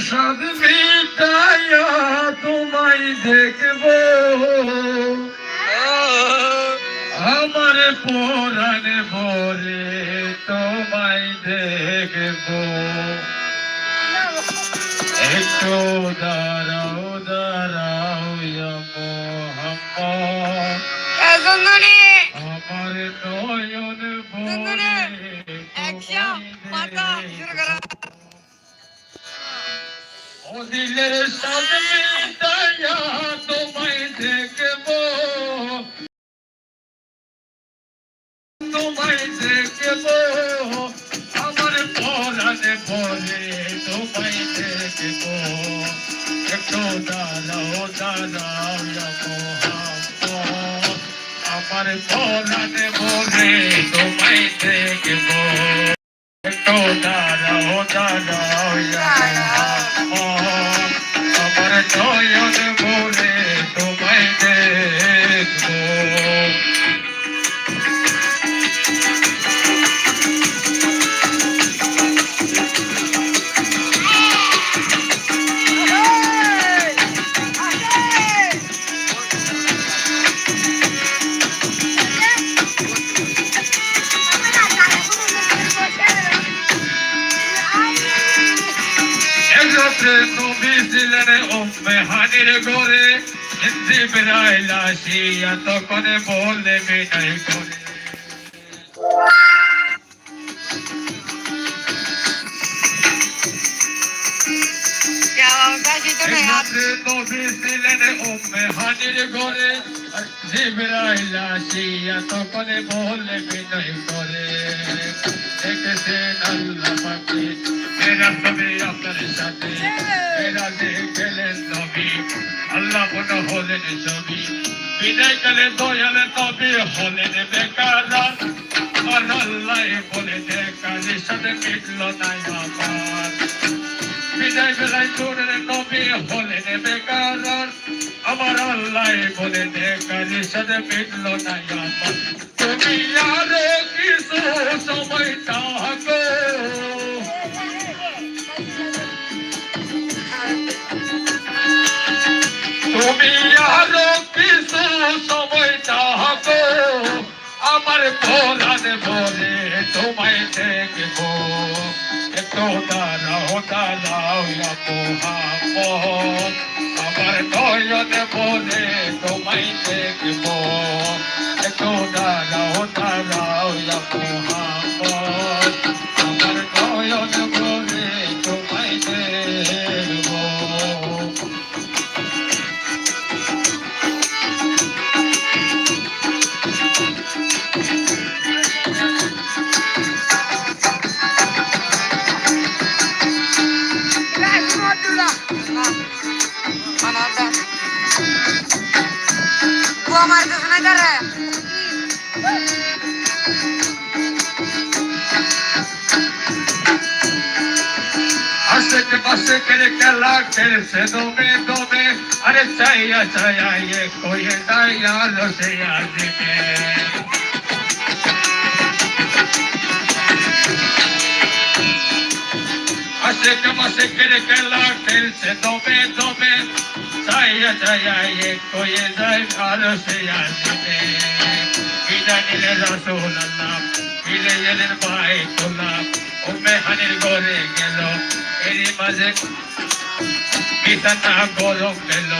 সব মিটাইয়া তোমায় দেখব। আমার পরাণ ভরে তোমায় দেখব। একটু দাঁড়াও দাঁড়াও মোহাম্মদ। আমার নয়ন ভরে দিলের সব মিটাইয়া তোমায় দেখব। তোমায় দেখব। আমার পরাণে ভরে তোমায় দেখব। একটু দাঁড়াও দাঁড়াও আমার পরাণে ভরে তোমায় দেখব। একটু দাঁড়াও দাঁড়াও আমার নয়ন ভরে উম্মে হানির ঘরে বেড়াইলা সিয়া তখন বলে বিনয় করে। একত্রে নবী ছিলেন উম্মে হানির ঘরে। জিবরাইল আসিয়া তখন বলে বিনয় করে। দেখেছেন আল্লাহ পাকে মেরা সবে আপনার সাথে। মেরা দেখলেন নবী আল্লাহ মনে হলেন ছবি। বিদায় কালে দয়াল তবে হলেন বেকার। আর আল্লাহ বলে দেখার সাথে মিটল নাই আমার। বলে দেখার সাথে মিটল তুমি আর কিছু সময় থাকো। তুমি আরও কিছু সময় চাহবো আমার কোরআন বলে তোমায় দেখব। দাঁড়াও মোহাম্মদ আমার নয়ন বলে তোমায় দেখব একটু দাঁড়াও দাঁড়াও वो हमारे से नहीं कर रहा हसक बस करे कला फिर से दो में दो में अरे चाहिए चाहिए कोई दाया लो से याद के se llama se quiere que la ángel se tome, tome. Saya, saya, yeko, yezay, karo, se yasime. Gida nile Rasulallah, gide yelin baytullah. Umme hanil gore gelo, eri maze বিতানা গরম গেল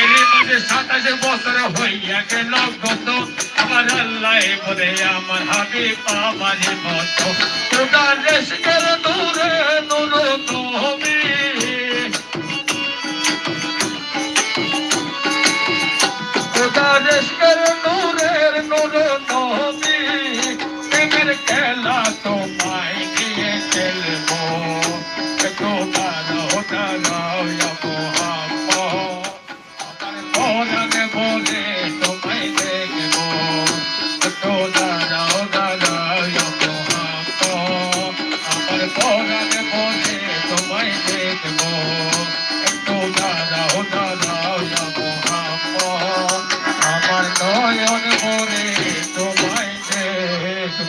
এর মাঝে সাতাশে বছর হইয়া গেল গত আমার আল্লাহ বলে আমার হাবি পামারি মতো নূরের নূর নবী প্রেমের কেলা তোমায়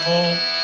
Oh.